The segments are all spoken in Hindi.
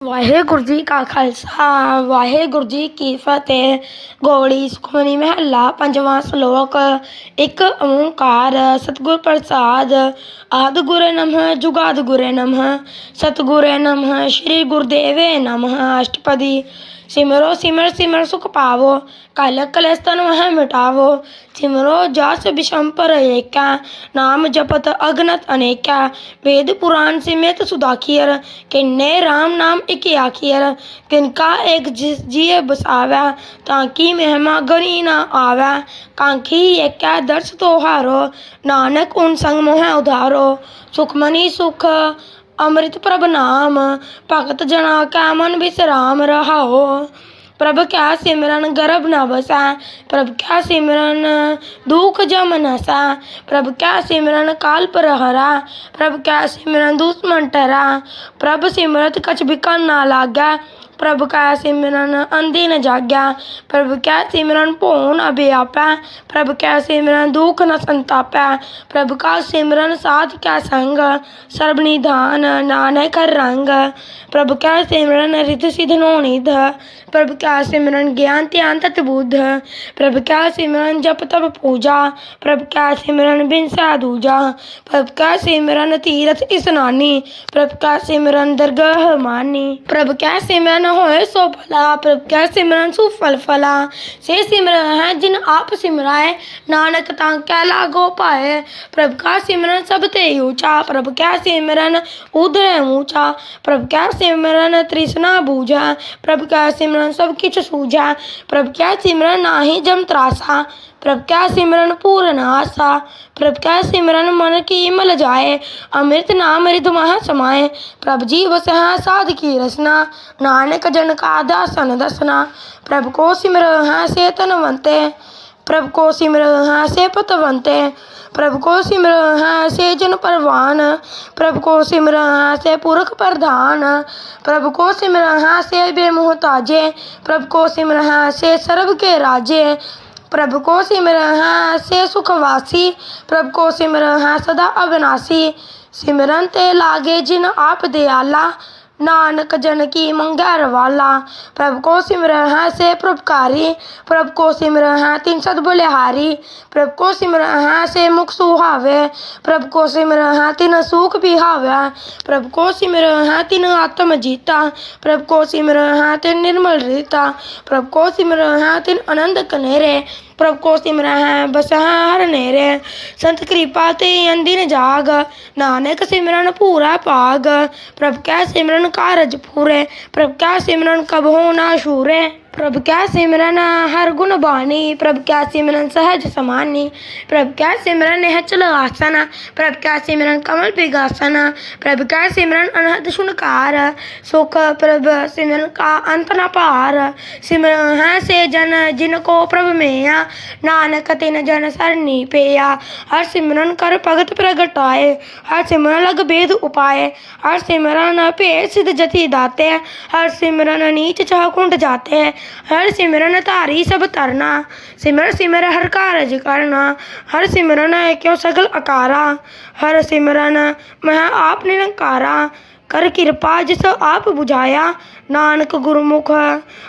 ਵਾਹਿਗੁਰੂ ਜੀ ਕਾ ਖਾਲਸਾ ਵਾਹਿਗੁਰੂ ਜੀ ਕੀ ਫਤਿਹ ਗੋੜੀ ਸੁਖਮਨੀ ਮਹੱਲਾ ਪੰਜਵਾਂ ਸ਼ਲੋਕ ਇੱਕ ਓੰਕਾਰ ਸਤਿਗੁਰ ਪ੍ਰਸਾਦ ਆਦਿ ਗੁਰੇ ਨਮः ਜੁਗਾਦ ਗੁਰੇ ਨਮः ਸਤਿਗੁਰੇ ਨਮः ਸ੍ਰੀ ਗੁਰਦੇਵੇ ਨਮः ਅਸ਼ਟਪਦੀ सिमरो सिमर सिमर सुख पावो कल कल स्तन वह मिटावो सिमरो जास विषम पर एका नाम जपत अगनत अनेका वेद पुराण सिमित सुदाखियर किन्ने राम नाम इक आखियर किनका एक जिस जिय बसावै ताकि मेहमा गरी ना आवै कांखी एक दर्श तोहारो नानक उन संग मोह उधारो सुखमनी सुख ਅੰਮ੍ਰਿਤ ਪ੍ਰਭ ਨਾਮ ਭਗਤ ਜਨਾ ਕਾ ਮਨ ਵਿਸਰਾਮ ਰਹਾਓ ਪ੍ਰਭ ਕੈ ਸਿਮਰਨ ਗਰਭ ਨ ਬਸੈ ਪ੍ਰਭ ਕਿਆ ਸਿਮਰਨ ਦੁਖ ਜਮ ਨਸੈ, ਪ੍ਰਭ ਕਿਆ ਸਿਮਰਨ ਕਾਲ ਪ੍ਰਹਰਾ ਪ੍ਰਭ ਕੈ ਸਿਮਰਨ ਦੁਸ਼ਮਨ ਟਰਾ, ਪ੍ਰਭ ਸਿਮਰਤ ਕਛ ਬਿਕਨ ਨਾ ਲਾਗੈ प्रभु का सिमरन अंधी न जाग्या प्रभु कै सिमरन भोन अभ्यापै प्रभु कै सिमरन दुख न संतापै प्रभु का सिमरन साथ का संग सर्वनिधान नानक रंग प्रभु कै सिमरन रित सिद्ध नोनिध प्रभु कै सिमरन ज्ञान त्यान तत् बुद्ध प्रभु कै सिमरन जप तप पूजा प्रभु कै सिमरन बिनसा दूजा प्रभु कै सिमरन तीरथ स्नानी प्रभु कै सिमरन दरगाह मानी प्रभु कै सिमरन न होए सो फला प्रभ कै सिमरन सु फल फला। से सिमरन है जिन आप सिमराए। नानक ता क्या लागो पाए। प्रभ का सिमरन सब ते ऊँचा। प्रभ कै सिमरन उधर ऊँचा। प्रभ कै सिमरन तृष्णा बूझा। प्रभ कै सिमरन सब किच सूझा। प्रभ कै सिमरन नाही जम त्रासा। प्रभ का सिमरन पूर्ण आसा प्रभ का सिमरन मन की मल जाए? अमृत नाम ऋतु मह समाये प्रभ जी बस है साध की रसना नानक जन का दासन दसना। प्रभ को सिमर है से तनवंते प्रभ को सिमर है से पतवंते प्रभु को सिमर है से जन परवान। प्रभु को सिमर है से पुरख प्रधान। प्रभु को सिमर है से बेमुहताजे। प्रभु को सिमर है से सर्व के राजे। ਪ੍ਰਭ ਕੋ ਸਿਮਰ ਹੈ, ਸੇ ਸੁਖਵਾਸੀ ਪ੍ਰਭ ਕੋ ਸਿਮਰ ਹੈ, ਸਦਾ ਅਬਿਨਾਸੀ ਸਿਮਰਨ ਤੇ ਲਾਗੇ ਜਿਨ ਆਪ ਦਿਆਲਾ। नानक जन की मंगर वाला। प्रभु को सिमर है से प्रभकारी। प्रभु को सिमर है तीन सद बुलेहारी। प्रभु को सिमर है से मुख सुहावे। प्रभु को सिमर है तीन सुख बिहावे। प्रभु को सिमर है तीन आत्म जीता। प्रभु को सिमर है तीन निर्मल रीता। प्रभु को सिमर है तीन आनंद कनेरे। प्रभु को सिमरह बस हर नेरे संत कृपा ते अंदिन जाग नानक सिमरन पूरा पाग प्रभु कै सिमरन कारज पूरे प्रभु कै सिमरन कब हो ना शूरे प्रभु क्या सिमरन हर गुण बानी? प्रभु क्या सिमरन सहज समानी? प्रभु क्या सिमरन हचल आसना? प्रभु क्या सिमरन कमल पिघासन प्रभु क्या सिमरन अनहद सुनकार सुख प्रभु सिमरन का अंत न पार। सिमरन है से जन जिनको प्रभु मेया। नानक तिन जन सरनी पेया। हर सिमरन कर भगत प्रगटाए। हर सिमरन लग भेद उपाय हर सिमरन पे सिद्ध जति दाते। हर सिमरन नीच चाह कुंड जाते। हैं हर सिमरन तारी सब तरना, सिमर सिमर हर कारज करना, हर सिमरन है क्यों सगल अकारा? हर सिमरन मह आप निरंकारा, कर कृपा जिस आप बुझाया, नानक गुरुमुख,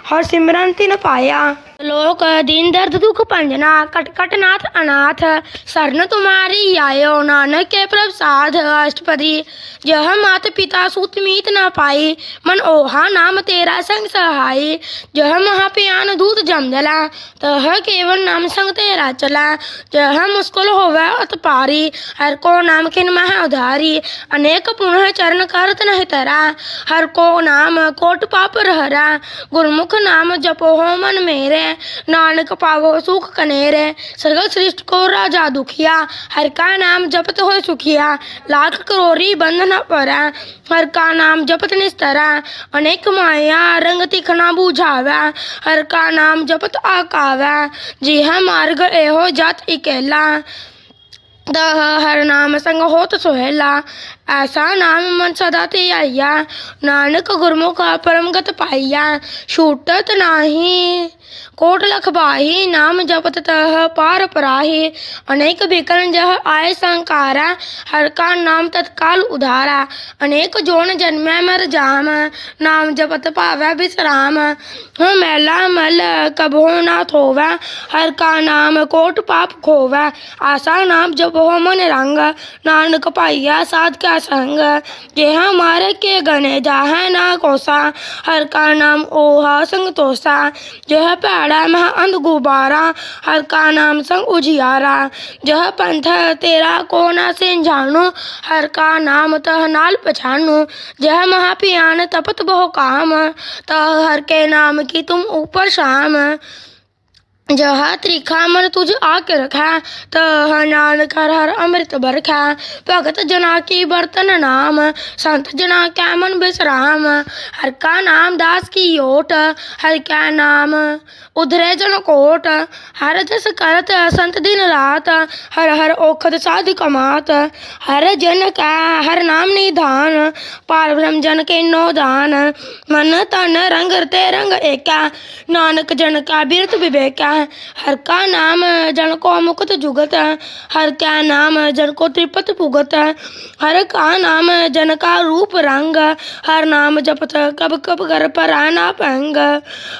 हर सिमरन तिन पाया। लोक दीन दर्द दुख पंजना कटकटनाथ अनाथ। शरण तुम्हारी आयो, नानक के प्रसाद अष्टपदी। यह मात पिता सुत मीत न पाई, मन ओहा नाम तेरा संग सहाय जह महापियान दूत जम जला, तह केवल नाम संग तेरा चला। जह मुस्कुल हो अत पारी, हर को नाम किन मह उधारी। अनेक पुनः चरण करत नह तरा, हर को नाम कोट पाप रहरा। गुरमुख नाम जपो हो मन मेरे। है नानक पावो सुख कनेर। है सगल सृष्ट को राजा दुखिया, हर का नाम जपत हो सुखिया। लाख करोरी बंधन पर हर का नाम जपत निस्तरा अनेक माया रंग तिखना बुझावा, हर का नाम जपत आकावा। जी है मार्ग एहो जात इकेला, दह हर नाम संग होत सोहेला। ऐसा नाम मन सदाते आइया नानक गुरमुख परमगत परम गत पाइया छूटत नाही। कोट लख बाही, नाम जपत तह पार पराही। अनेक विकरण जह आय संकारा। हर का नाम तत्काल उधारा। अनेक जोन जन्मै मर जाम। नाम जपत पावे विश्राम हो मैला मल कबो ना थोवे। हर का नाम कोट पाप खोवै। आशा नाम जपो मन रंग। नानक पाइया साध क्या संग। जे मार के गणे है ना कोसा। हर का नाम ओहा संग तोसा। जह पैड़ा मह अंध गुबारा। हर का नाम संग उजियारा। जह पंथ तेरा को न सिंह जानो हर का नाम तह नाल पछानो जह महापियान तपत बहु काम। तह हर के नाम की तुम ऊपर शाम। ਜਹਾ ਤ੍ਰਿਖਾ ਮਨ ਤੁਝ ਆਕੇ ਰਖਾ ਤਹ ਨਾਨਕ ਹਰ ਹਰ ਅੰਮ੍ਰਿਤ ਬਰਖਾ ਭਗਤ ਜਨਾ ਕੀ ਬਰਤਨ ਨਾਮ ਸੰਤ ਜਨਾ ਕੈ ਮਨ ਬਿਸਰਾਮ ਹਰ ਕਾ ਨਾਮ ਦਾਸ ਕੀ ਓਟ ਹਰ ਕਾ ਨਾਮ ਉਧਰੇ ਜਨ ਕੋਟ ਹਰ ਜਸ ਕਰਤ ਸੰਤ ਦਿਨ ਰਾਤ ਹਰ ਹਰ ਔਖਦ ਸਾਧ ਕਮਾਤ ਹਰ ਜਨ ਕਾ ਹਰ ਨਾਮ ਨਿਧਾਨ ਪਾਰ ਬ੍ਰਹਮ ਜਨ ਕੇ ਨੋ ਦਾਨ ਮਨ ਤਨ ਰੰਗ ਤੇ ਰੰਗ ਏਕਾ ਨਾਨਕ ਜਨ ਕਾ ਬਿਰਤ ਵਿਵੇਕਾ ਹਰ हर का नाम जन को अमुकत जुगत हर क्या नाम जन को त्रिपत भुगत हर का नाम जन का रूप रंग हर नाम जपत कब कब घर पर आना पंग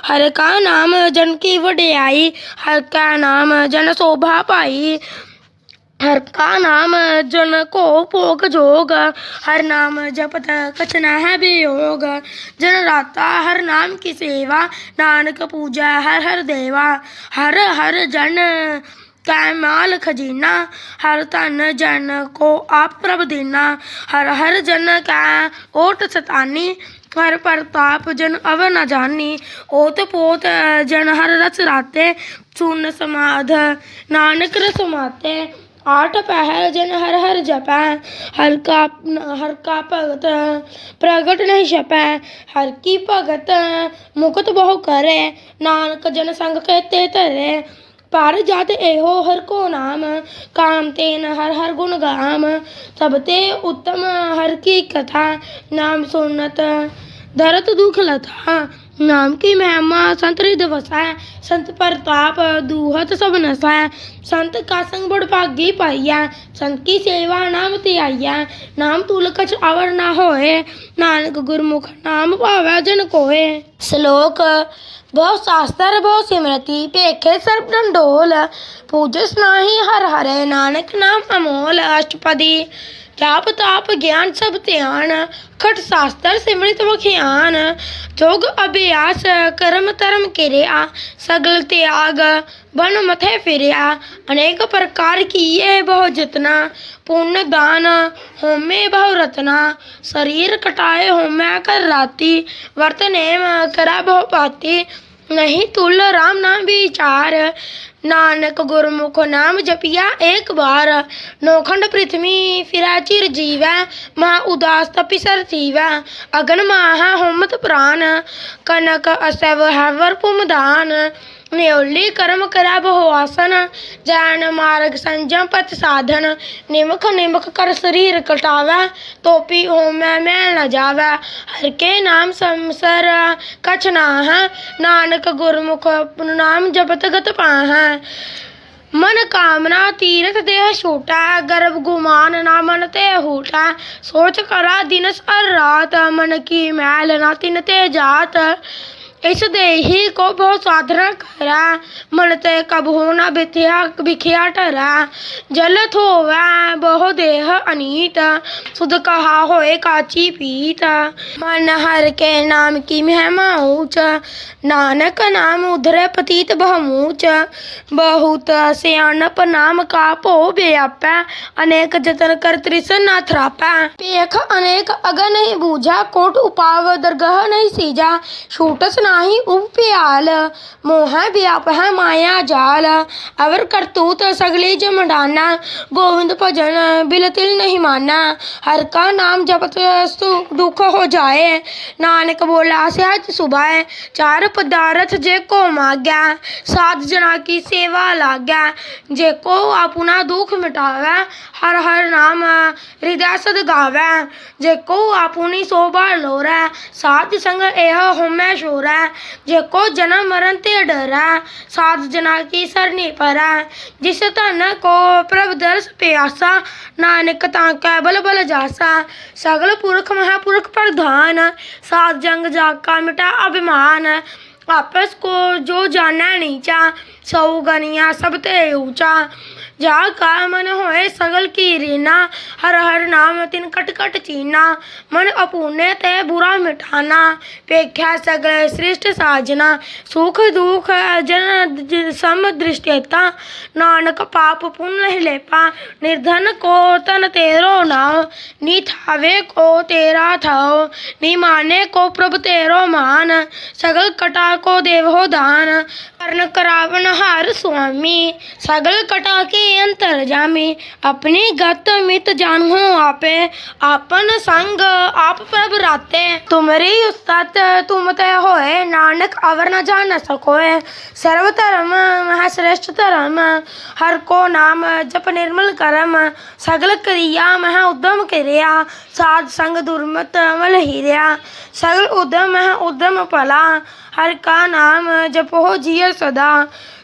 हर का नाम जन की वडियाई। हर का नाम जन शोभा पाई। हर का नाम जन को पोग जोग, हर नाम जपत कचना है योग जन राता हर नाम की सेवा, नानक पूजा हर हर देवा। हर हर जन कैमाल खजीना, हर तन जन को आप प्रभ देना। हर हर जन का ओट सतानी, हर प्रताप जन अव न जानी। ओत पोत जन हर रस राते, सुन समाध, नानक रस माते। आठ पहर जन हर हर जपै, हर का हर का भगत, प्रगट नहीं छपै। हर की भगत मुकत बहु करे, नानक जन संग कहते धरे पार जात एहो हर को नाम, काम तेन हर हर गुण गाम। तब ते उत्तम हर की कथा, नाम सुनत, धरत दुख लता। ਨਾਮ ਕੀ ਮਹਿਮਾ? ਸੰਤ ਰਿਦ ਵਸੈ, ਸੰਤ ਪ੍ਰਤਾਪ ਦੂਹਤ ਸਭ ਨਸੈ। ਸੰਤ ਕਾ ਸੰਗ ਬੜ ਭਾਗੀ ਪਾਈਆ ਸੰਤ ਕੀ ਸੇਵਾ ਨਾਮ ਤੇ ਆਈਆ ਨਾਮ ਤੁਲ ਕਛ ਅਵਰ ਨਾ ਹੋਏ, ਨਾਨਕ ਗੁਰਮੁਖ ਨਾਮ ਭਾਵੈ ਜਨ ਕੋਏ। ਸ਼ਲੋਕ, ਬਹੁ ਸ਼ਾਸਤਰ, ਬਹੁ ਸਿਮਰਤੀ, ਭੇਖੇ ਸਰਬ ਡੰਡੋਲ, ਪੂਜਸ ਨਾਹੀ ਹਰ ਹਰੇ, ਨਾਨਕ ਨਾਮ ਅਮੋਲ, ਅਸ਼ਟਪਦੀ। राप तो ताप ज्ञान सब ध्यान, खट शास्त्र सिमृत मुखियान जोग अभ्यास, कर्म तरम किरे सगल त्याग, बन मथ फिर अनेक प्रकार की ये बहु जितना पुण्य दान होमे बहु रत्ना। शरीर कटाए होमे कर राति, वर्तने करा बहु पाती। नहीं तुल राम ना विचार ਨਾਨਕ ਗੁਰਮੁਖ ਨਾਮ ਜਪਿਆ ਏਕ ਵਾਰ। ਨੋਖੰਡ ਪ੍ਰਿਥਵੀ ਫਿਰਾ ਚਿਰ ਜੀਵੈ, ਮਹਾ ਉਦਾਸ ਤਪਿ ਸਰ ਥੀਵੈ। ਅਗਨ ਮਾਹਾ ਹੋਮਤ ਪ੍ਰਾਨ, ਕਨਕ ਅਸਵ ਹੈਵਰ ਪੁਮਦਾਨ न्योली कर्म करा बहु आसन जैन मार्ग संजम पथ साधन निमख निमख कर शरीर कटावै तोपी होमै मैल न जावै हर के नाम समसर कछ ना है नानक गुरमुख नाम जपत गत पाहै ਮਨ ਕਾਮਨਾ ਤੀਰਥ ਦੇਹ ਛੋਟਾ ਗਰਭ ਗੁਮਾਨ ਨਾ ਮਨ ਤੇ ਹੂਟਾ ਸੋਚ ਕਰਾ ਦਿਨ ਸਰ ਰਾਤ ਮਨ ਕੀ ਮੈਲ ਨਾ ਤਿਨ ਤੇ ਜਾਤ इस देहि को बहुत साधारण करा मन ते कब होना बिथिया बिखिया ठरा जल थोवा बहु देह अनीत सुध कहा होए काची पीत मन हर के नाम की महमा ऊच नानक नाम उधर पतीत बहमूच बहुत सियानप नाम का पो व्याप अनेक जतन कर त्रिसना थ्रापा पेख अनेक अगन नहीं बूझा कोट उपाव दरगह नहीं सीजा छूटस नाही उभ्याल मोह व्यापह माया जाल अवर करतूत सगले जमडाना गोविंद भजन बिलतिल नहीं माना हर का नाम जपत दुख हो जाए नानक बोला सहज सुबह चार पदार्थ जे को माग्या सात जना की सेवा लाग्या जे को अपना दुख मिटावे हर हर नाम हृदय सद गावे जे को अपनी शोभा लोरे सात संग यह होमै शोरै ਡਰਾ ਜੇਕੋ ਜਨਮ ਮਰਨ ਤੇ ਡਰਾ ਸਾਧ ਜਨਾ ਕੀ ਸਰਨੀ ਪਰਾ। ਜਿਸ ਧਨ ਕੋ ਪ੍ਰਭ ਦਰਸ ਪਿਆਸਾ, ਨਾਨਕ ਤਾਂ ਕੈ ਬਲ ਬਲ ਜਾਸਾ। ਸਗਲ ਪੁਰਖ ਮਹਾਪੁਰਖ ਪ੍ਰਧਾਨ, ਸਾਧ ਜੰਗ ਜਾ ਕਾ ਮਿਟਾ ਅਭਿਮਾਨ। ਆਪਸ ਕੋ ਜੋ ਜਾਣਾ ਨੀਚਾ ਸਉ ਗਨੀਆਂ ਸਭ ਤੇ ਊਚਾ। जा का मन होए सगल की रीना, हर हर नाम तिन कट कट चीना। मन अपूने ते बुरा मिठाना पेख्या सगल श्रेष्ठ साजना। सुख दुख जन सम दृष्टिता, नानक पाप पुण्य लेपा। निर्धन को तन तेरो नाव, नी थावे को तेरा थाओ नी माने को प्रभ तेरो मान, सगल कटा को देव हो दान कर्ण करावन हार स्वामी सगल कटा के अंतर जामी अपनी गत मित जानहु आपे आपन संग आप प्रभ राते तुमरी उस्तत तुम ते होए नानक अवर न जान सकोए सर्व धर्म महाश्रेष्ठ धर्म हर को नाम जप निर्मल करम सगल क्रिया महा उद्यम करिया साध संग दुर्मत अमल हीरिया सगल उद्यम महा उद्यम भला हर का नाम जपो जिय सदा।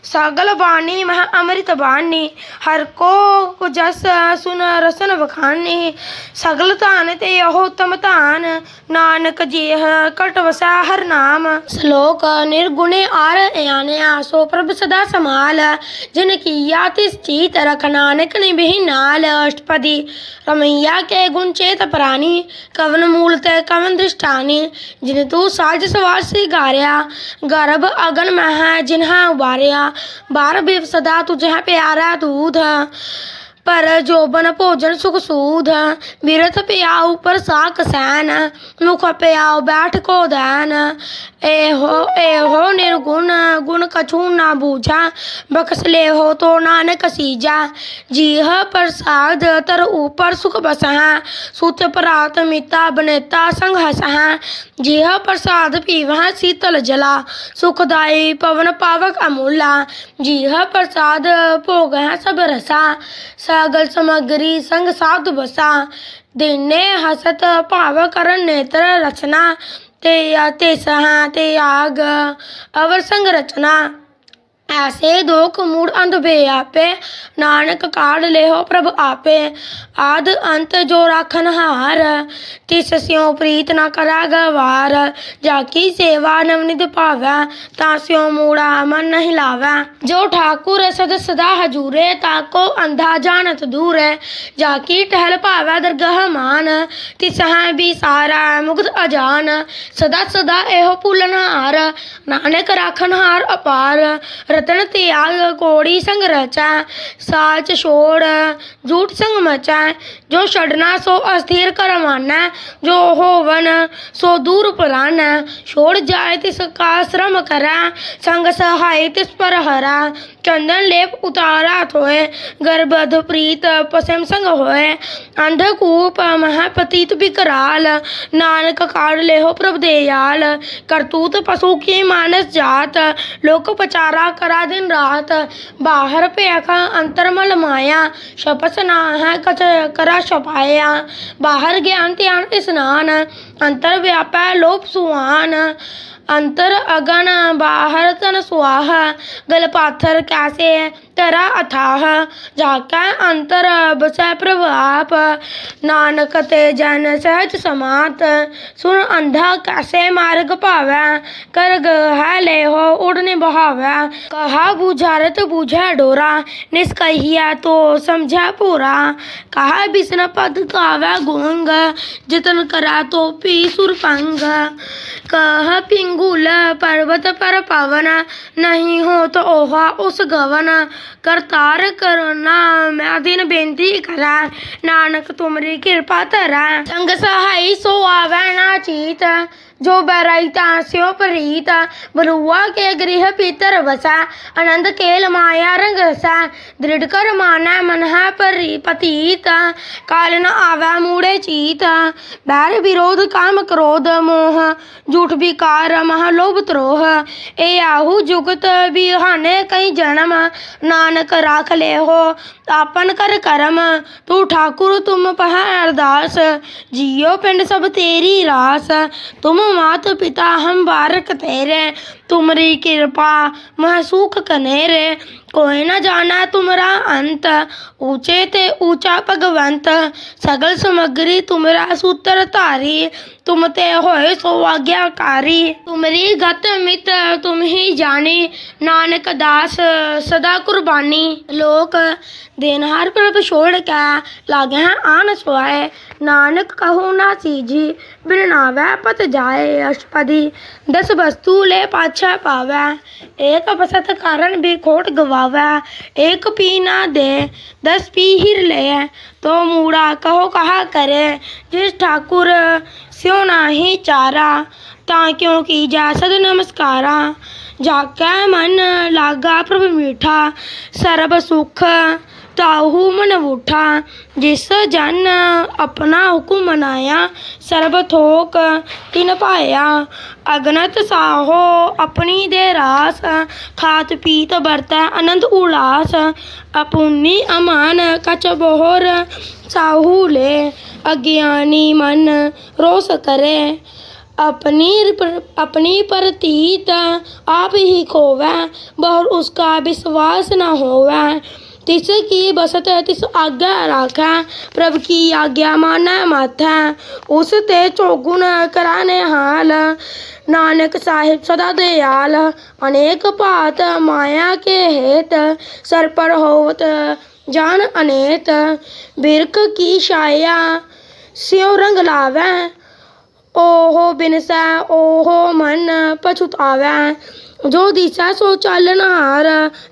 सगल बाणी मह अमृत बाणी हर को जस सुन रसन बखानी सगल धान ते यहो उत्तम धान नानक जेह कट वसै हर नाम श्लोक निर्गुणे आर आनया सो प्रभ सदा समाल जिन किया तिस चीत रख नानक निभिह नाल अष्टपदी रमैया के गुण चेत प्राणी कवन मूल ते कवन दृष्टानी जिन तू साज सवार सिगारिया गर्भ अगन मह जिन्हा उबारिया बार बेफ सदा तू तुझे प्यारा दूध। पर जोबन भोजन सुख सूद बिरत तो पियाऊ पर साक सैन, मुख पियाऊ बैठ को दैन। एहो एहो निर्गुण, गुण कछु ना बूझा, बखस ले हो तो नानक सीजा। जीह प्रसाद तर ऊपर सुख बसहा, सुत परात मिता बनेता संग हसहा। जीह प्रसाद पीवह, शीतल जला, सुखदाई पवन पावक अमूला। जीह प्रसाद भोग सब रसा। अगल समग्री संग साधु बसा। दिने हसत भाव कर नेत्र रचना। ते ते सहा, ते आग, अवर संग रचना। ऐसे दोख मूड अंत भे आपे नानक काढ़ लेहो प्रभ आपे आद अंत जो राखन हार तिस स्यों प्रीत न करा गवार जाकी सेवा नवनिध पावै ता स्यों मूड़ा मन नहीं लावै जो ठाकुर सद सदा हजूरे ताको अंधा जानत दूर जाकी टहल पावै दरगह मान तिस है भी सारा मुग्ध अजान सदा सदा एहो भूलन हार नानक राखन हार अपार रतन त्याग कोड़ी संग रचा साच छोड़ झूठ संग मचा। जो छड़ना सो अस्थिर कर माना जो होवन सो दूर पलाना छोड़ जाए तिस का श्रम करा संग सहाय तिस पर हरा चंदन लेप उतारा थोए गर्भध प्रीत पसम संग होए अंधकूप महापतित विकराल नानक काढ़ ले हो प्रभ दयाल करतूत पशु की मानस जात लोक पचारा करा दिन रात बाहर पेखा अंतरमल माया शपस ना है कच करा छपाया बाहर ज्ञान ध्यान स्नान अंतर व्यापा लोप सुहान अंतर अगन बाहर तन सुआह गल पाथर कैसे तरा अथाह जाका अंतर बसै प्रभाप नानक ते जन सहज समात। सुन अंधा कैसे मार्ग पावै? कर है ले हो उड़ने बहावै कहा बुझारत बुझै डोरा। निष्कहिया तो समझै पूरा। कहा बिसन पद गावै गुंग जतन करा तो पी सुरपंग कह पिंगुल पर्वत पर पवन। नहीं हो तो ओहा उस गवन। करतार करना मैं दिन बेनती करा नानक तुमरी कृपा तरा संग सहाई सो आवै ना चीत जो बरईता स्यो प्रीत बरुआ के गृह पीतर बसा आनंद केल माया रंग रसा दृढ़ कर माना मन है परी काल न आवा मूड़े चीत बैर विरोध काम क्रोध मोह, झूठ विकार मह लोभ त्रोह, ए आहु जुगत बिहाने कई जन्म, नानक राख ले हो, आपन कर करम, तू ठाकुर तुम पह अरदास, जियो पिंड सब तेरी रास, तुम मात पिता हम बारक तेरे तुमरी कृपा महसूख कनेरे। कोई न जाना तुमरा अंत। ऊँचे ते ऊँचा भगवंत। सगल समग्री तुमरा सूत्र धारी तुम ते होए सो तुमरी गत मित तुम ही जानी। नानक दास, सदा कुर्बानी। लोक, देनहार प्रभ छोड़ के लागे हैं आन सुआए नानक कहू ना सीजी बिन नावै पत जाए अष्टपदी। दस वस्तु ले पाछा पावै। एक बसत कारण भी खोट आवे, एक पी ना दे, दस पी हिर ले तो मूड़ा कहो कहा करे, जिस ठाकुर स्यो नाही चारा, ता क्यों की जा सद नमस्कारा? जाके मन लागा प्रभु मीठा, सर्ब सुख ताहू मन उठा, जिस जन अपना हुकुम मनाया सर्ब थोक तिन पाया। अगनत साहो अपनी दे रास, खात पीत बरत अनंत उलास। अपुन्नी अमान कच बोहर साहू ले, अज्ञानी मन रोस करे। अपनी अपनी प्रतीत आप ही खोवे बहुत उसका विश्वास न होवे। तिस की बसत तिस आज्ञा राखै। प्रभ की आज्ञा मानै माथै। उस ते चौगुण कराने हाल। नानक साहिब सदा दयाल। अनेक पात माया के हेत सर पर होवत जान अनेत। बिरख की छाया स्यों रंग लावै। ओहो बिनसै, ओहो मन पछुतावै। जो दिशा सो चालनहार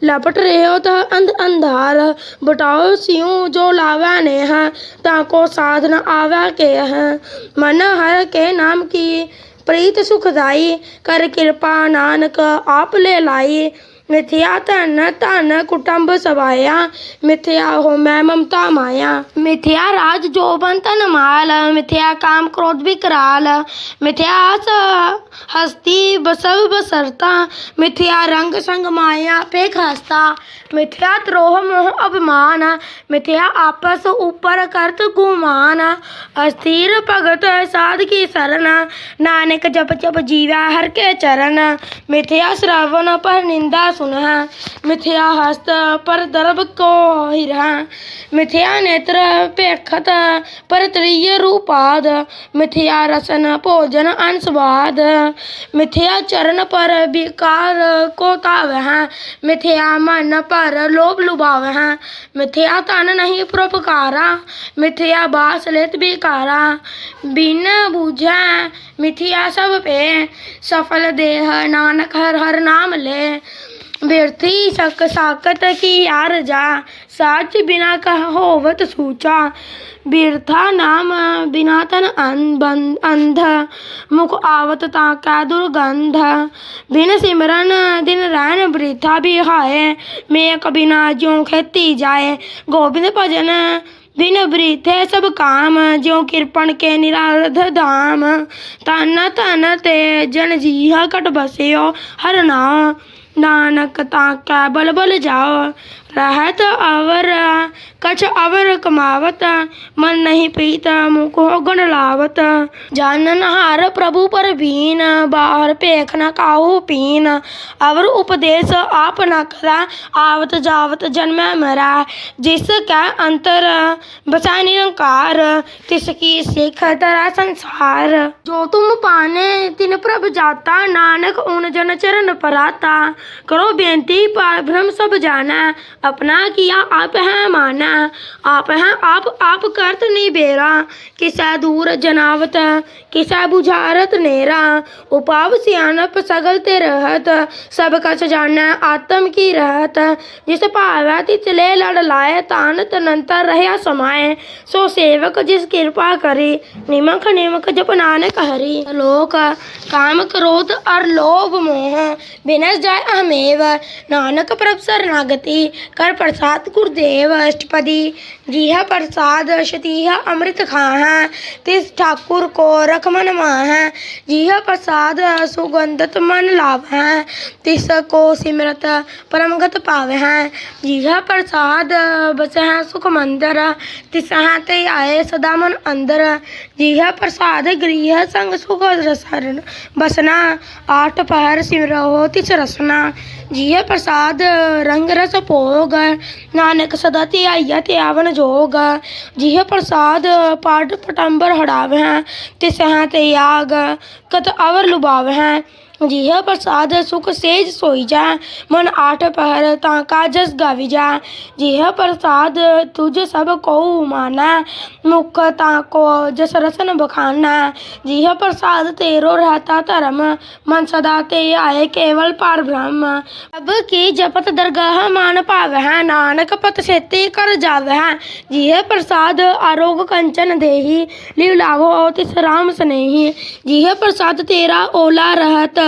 लपट रहे हो तो अंध अंधार बटाओ सियो जो लावै नेह ताको साध न आवै के है मन हर के नाम की प्रीत सुखदाई कर कृपा नानक आप ले लाई ਮਿਥਿਆ ਧਨ ਧਨ ਕੁਟੰਬ ਸਵਾਇਆ। ਮਿਥਿਆ ਹੋ ਮੈਂ ਮਮਤਾ ਮਾਇਆ। ਮਿਥਿਆ ਰਾਜ ਜੋਬਨ ਤਨ ਮਾਲ, ਮਿਥਿਆ ਕਾਮ ਕ੍ਰੋਧ ਵਿਕਰਾਲ ਮਿਥਿਆ ਆਸ ਹਸਤੀ ਬਸਵ ਬਸਰਤਾ, ਮਿਥਿਆ ਰੰਗ ਸੰਗ ਮਾਇਆ ਪੇਖ ਹਸਤਾ। ਮਿਥਿਆ ਤ੍ਰੋਹ ਮੋਹ ਅਭਿਮਾਨ, ਮਿਥਿਆ ਆਪਸ ਉਪਰ ਕਰਤ ਗੁਮਾਨ। ਅਸਥਿਰ ਭਗਤ ਸਾਧ ਕੀ ਸਰਨ, ਨਾਨਕ ਜਪ ਜਪ ਜੀਵੈ ਹਰ ਕੇ ਚਰਨ। ਮਿਥਿਆ ਸ਼ਰਾਵਨ ਪਰ ਨਿੰਦਾ सुनह मिथ्या हस्त पर दर्भ को हिरह मिथ्या नेत्र पेखत पर त्रिय रूपाद मिथ्या रसन भोजन अंशवाद मिथ्या चरण पर विकार को ताव है मिथ्या मन पर लोभ लुभावह मिथ्या तन नहीं प्रोपकारा मिथ्या बास लेत बिकारा बिन बूझै मिथिया सब पे सफल देह नानक हर हर नाम ले बिरथी सक साकत की यार जा साच बिना कह होवत सूचा बिरथा नाम बिना तन अंध मुख आवत ताका दुर्गंध बिन सिमरन दिन रैन वृथा भी हाय मेक बिना ज्यों खेती जाए गोविंद भजन बिन वृथे सब काम ज्यों कृपण के निराध धाम तन तन ते जन जीह कट बसियो हर नाम नानक ताका बल बल जाओ। रहत अवर, कछ अवर कमावत, मन नहीं पीत, मुख गुण लावत। जानन हार प्रभु पर बीन, बाहर पेख न काहू पीन। अवर उपदेश आप न करा, आवत जावत जन्म मरा। जिस कै अंतर, बसा निरंकार। तिसकी सिख तरा संसार। जो तुम पाने, तिन प्रभ जाता। नानक उन जन चरण पराता। करो बेनती पर भ्रम सब जाना, अपना किया आप है माना। आप है, आप आप करत नहीं बेरा। किसा दूर जनावत, किसा बुझारत नेरा। उपाव सियानप सगल ते रहत, सब कछ जाना आत्म की रहत। जिस भावै तिस ले लड़ लाए, तान तनंतर रहया समाए। सो सेवक जिस कृपा करे निमक निमक जप नानक हरि। लोक काम क्रोध और लोभ मोह। विनस जाय अहमेव कर प्रसाद गुरुदेव अष्टपदी। जिह प्रसाद शतीह अमृत खाह तिस ठाकुर को रख मन माह। जिह प्रसाद सुगंधत मन लाभ तिस को सिमरत परमगत पावे जिह प्रसाद बस सुख मंदिर तिस ते आए सदा मन अंदर। जिह प्रसाद गृह संग सुख बसना। आठ पहर सिमरहो तिस रसना। Yeah. जिह प्रसाद रंग रस भोग नानक सदा ते आइया ते आवन जोग जिह प्रसाद पाठ पटंबर हड़ावे तिस ते याग कत अवर लुभावे जिह प्रसाद सुख सेज सोई जा मन आठ पहर ताका जस गावी जा जिह प्रसाद तुझ सबको माना मुख ताको जस रसन बखाना जिह प्रसाद तेरो रहता धर्म मन सदा ते आए केवल पार ब्रह्म अब की जपत दरगाह मान पाव है, नानक पत सेते कर जाव है। जिह प्रसाद आरोग कंचन देही, लिव लाभो तिस राम स्नेही। जिह प्रसाद तेरा ओला रहत,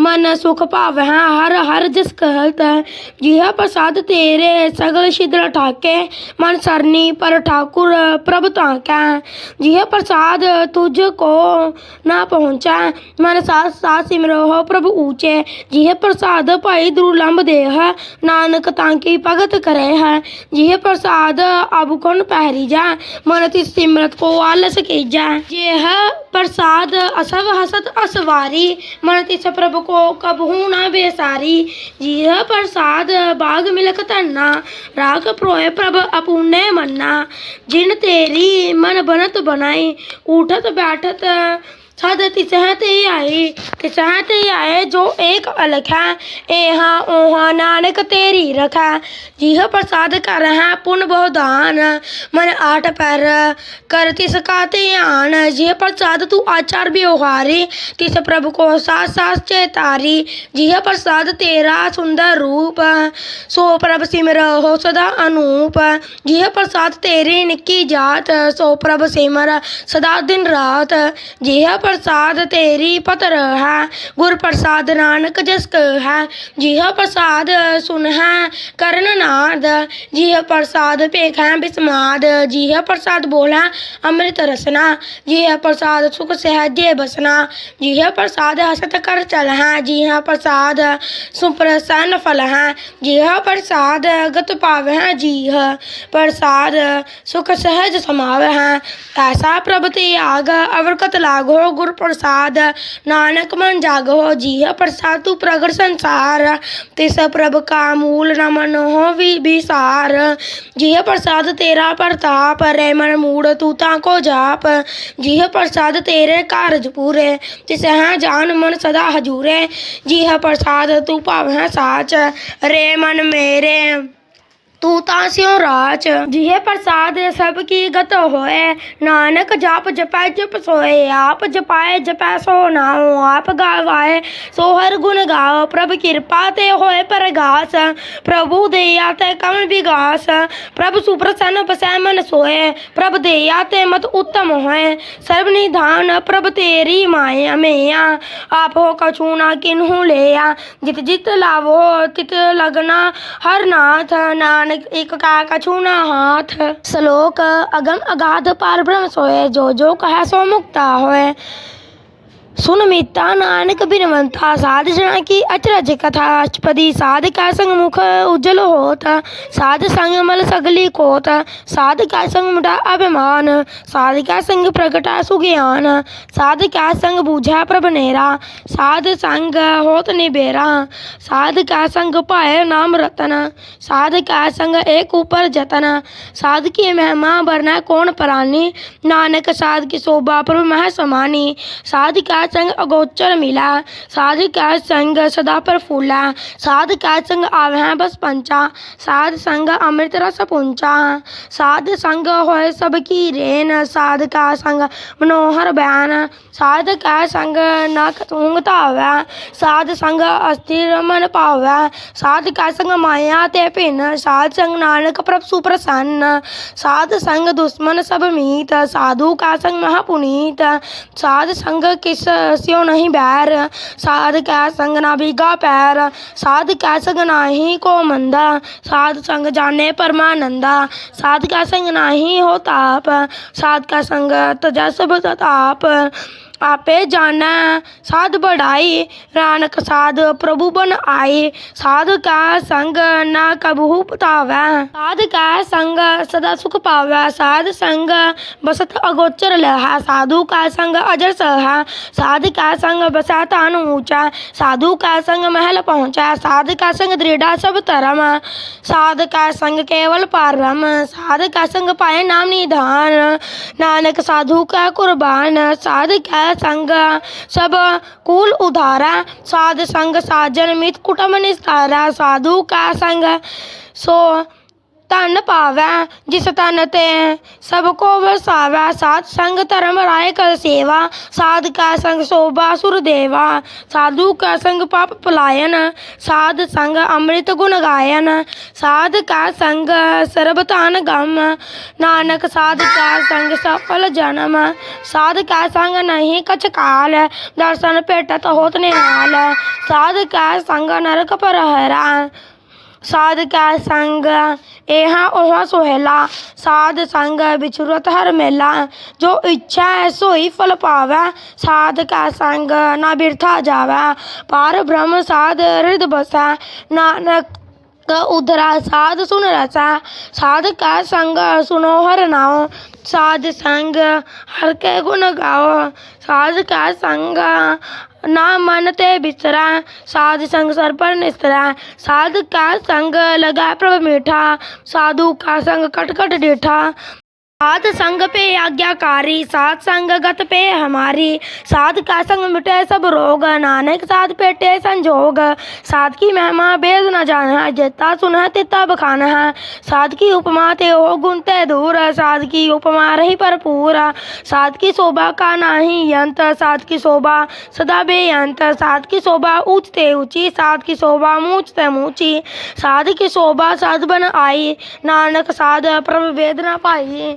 मन सुख पाव है, हर हर जिस कहत। जिह प्रसाद तेरे सगल छिद्र ठाके, मन सरनी पर ठाकुर प्रभ ताका। जिह प्रसाद तुझ को ना पहुँचा, मन साथ साथ सिमरो प्रभु ऊँचे। जिह प्रसाद दुर्लभ देह नानक तांकी भगत करे है जिह प्रसाद अब कौन पहरी जा मन ती सिमरत को आलस की जा यह प्रसाद असव हसत असवारी मन तिस प्रभु को कबहू न बेसारी जिह प्रसाद बाग मिलक तन्ना राग प्रोय प्रभ अपुण्य मन्ना जिन तेरी मन बनत बनाई उठत बैठत सद तिसह ते आए ते आए जो एक अलख है एहा ओहा नानक तेरी रखा जिह प्रसाद कर है पुन बहुदान मन आठ पैर कर तिस का आन। प्रसाद तू आचार व्यवहारी तिस प्रभु को साथ साथ चेतारी। जिह प्रसाद तेरा सुंदर रूप, सो प्रभ सिमर हो सदा अनूप। जिह प्रसाद तेरी निकी जात, सो प्रभ सिमर सदा दिन रात। जिह प्रसाद तेरी पतर है गुर प्रसाद नानक जस है जिह प्रसाद सुन है करण नाद जिह प्रसाद पेख है बिस्माद जिह प्रसाद बोला अमृत रसना जिह प्रसाद सुख सहजे बसना जिह प्रसाद हसत कर चल है जिह प्रसाद सुप्रसन्न फल है जिह प्रसाद गत पाव है जिह प्रसाद सुख सहज समाव है ऐसा प्रभति आग अवरकत लागो गुर प्रसाद नानक मन जागो, जिह प्रसाद तू प्रगट संसार। तिस प्रभ का मूल न मन हो विसार जिह प्रसाद तेरा प्रताप, रे मन मूड तू ताको जाप। जिह प्रसाद तेरे कारज पूरे, तिस है जान मन सदा हजूरे। जिह प्रसाद तू पावै साच, रे मन मेरे तू तास्यो राज। जिहे प्रसाद सबकी गत होए, नानक जाप जपै जप सोए, आप जपाए जपै सो नाओ, आप गावाए सो हर गुण गाओ, प्रभ कृपा ते होए परगास। प्रभु दया ते कमल विगास, प्रभ सुप्रसन्न बसै मन सोए, प्रभ दया ते मत उत्तम होए। सर्व निधान प्रभ तेरी माए मैया, आप हो कछु ना किन्हू लेया। जित जित लावो, तित लगना हर नाथ। नानक एक का छूना हाथ। श्लोक अगम अगाध पार ब्रह्म सोए, जो जो कहा सो मुक्ता होए। सुन मीता नानक बिनवंता साध जना की अचरज कथा अष्टपदी साध का संग मुख उज्जवल होत, साध संग मल सगली कोत, साध का संग मुटा अभिमान, साध का संग प्रगटा सुज्ञान, साध का संग बूझा प्रभ नेरा, साध संग होत निबेरा, साध का संग पाए नाम रतन, साध का संग एक ऊपर जतन, साध की महिमा बरना कौन परानी, नानक साध की शोभा प्रभु मह समानी, साध का ਸੰਗ ਅਗੋਚਰ ਮਿਲਾ, ਸਾਧ ਕੈ ਸੰਗ ਸਦਾ ਪ੍ਰਫੁੱਲਾ, ਸਾਧ ਕੈ ਸੰਗ ਆਵਹਿ ਬਸ ਪੰਚਾ, ਸਾਧ ਸੰਗ ਅੰਮ੍ਰਿਤ ਰਸ ਪੁੰਚਾ, ਸਾਧ ਸੰਗ ਹੋਏ ਸਭ ਕੀ ਰੇਨ, ਸਾਧ ਕਾ ਸੰਗ ਮਨੋਹਰ ਬਿਆਨ ਸਾਧ ਕੈ ਸੰਗ ਨਖ ਤੂੰਗ ਧਾਵੈ, ਸਾਧ ਸੰਗ ਅਸਥਿਰ ਮਨ ਭਾਵੈ, ਸਾਧ ਕੈ ਸੰਗ ਮਾਇਆ ਤੇ ਭਿਨ, ਸਾਧ ਸੰਗ ਨਾਨਕ ਪ੍ਰਭ ਸੁਪ੍ਰਸੰਨ, ਸਾਧ ਸੰਗ ਦੁਸ਼ਮਨ ਸਭ ਮੀਤ, ਸਾਧੂ ਕਾ ਸੰਗ ਮਹਾ ਪੁਨੀਤ ਸਾਧ ਸੰਗ ਕਿਸ स्यो नहीं बैर। साध कै संगना बीघा पैर। साध कै संगना ही को मंदा। साध संग जाने परमानंदा साध कै संग ना ही हो ताप। साध कै संग तजस ताप आपे जाने। साध बढ़ाई नानक साध प्रभु बन आए साध का संग ना कबहू पतावे। साध का संग सदा सुख पावे। साध संग बसत अगोचर लहा। साधु का संग अजर सहा। साध का संग बसा तान ऊँचा। साधु का संग महल पहुँचा। साध का संग दृढ़ा सब तरम साध का संग केवल पारम। साध का संग पाए नाम निधान। नानक साधु का कुर्बान। साध का संग सब कुल उधारा। साध संग साजन मित कुटम निस्तारा। साधु का संग सो ਧਨ ਪਾਵੈ ਜਿਸ ਤਨ ਤੇ ਸਭ ਕੋ ਵਸਾਵੈ। ਸਾਧ ਸੰਗ ਧਰਮ ਰਾਏ ਕਰ ਸੇਵਾ, ਸਾਧ ਕਾ ਸੰਗ ਸੋਭਾ ਸੁਰ ਦੇਵਾ। ਸਾਧੂ ਕਾ ਸੰਗ ਪਾਪ ਪਲਾਇਨ, ਸਾਧ ਸੰਗ ਅੰਮ੍ਰਿਤ ਗੁਣ ਗਾਇਨ। ਸਾਧ ਕਾ ਸੰਗ ਸਰਬ ਧਨ ਗਮ, ਨਾਨਕ ਸਾਧ ਕਾ ਸੰਗ ਸਫਲ ਜਨਮ। ਸਾਧ ਕਾ ਸੰਗ ਨਹੀਂ ਕਛ ਕਾਲ, ਦਰਸ਼ਨ ਭੇਟਤ ਹੋਤ ਨਿਹਾਲ। ਸਾਧ ਕਾ ਸੰਗ ਨਰਕ ਪਰ ਹਰਾ साध कै संग, एहाँ ओहाँ सोहेला। साध संग बिछुरत हर मेला, जो इच्छा है सोई फल पावै। साध कै संग ना बिरथा जावै, पार ब्रह्म साध रिद बसै। नानक ਨਾਨਕ ਉਧਰਾ ਸਾਧ ਸੁਨ ਰਸਾ ਸਾਧ ਕਾ ਸੰਗ ਸੁਨੋ ਹਰ ਨਾਉ ਸਾਧ ਸੰਗ ਹਰ ਕੇ ਗੁਣ ਗਾਓ ਸਾਧ ਕਾ ਸੰਗ ਨਾ ਮਨ ਤੇ ਬਿਸਰਾ ਸਾਧ ਸੰਗ ਸਰ ਪਰ ਨਿਸਰਾ ਸਾਧ ਕਾ ਸੰਗ ਲਗਾ ਪ੍ਰਭ ਮੀਠਾ ਸਾਧੂ ਕਾ ਸੰਗ कट कट डेठा साध संग पे आज्ञाकारी साध संग गत पे हमारी। साध का संग मिटे सब रोग, नानक साध पेटे संजोग। साध की महिमा बेद न जान है जेता सुन तिता बखान है साध की उपमा ते हो गुण ते दूर, साध की उपमा रही भरपूर। साध की शोभा का नाही यंत साध की शोभा सदा बेअंत। साध की शोभा ऊंच ते ऊँची, साध की शोभा मूच ते मूची साध की शोभा साध बन आई, नानक साध प्रभ वेद न पाई।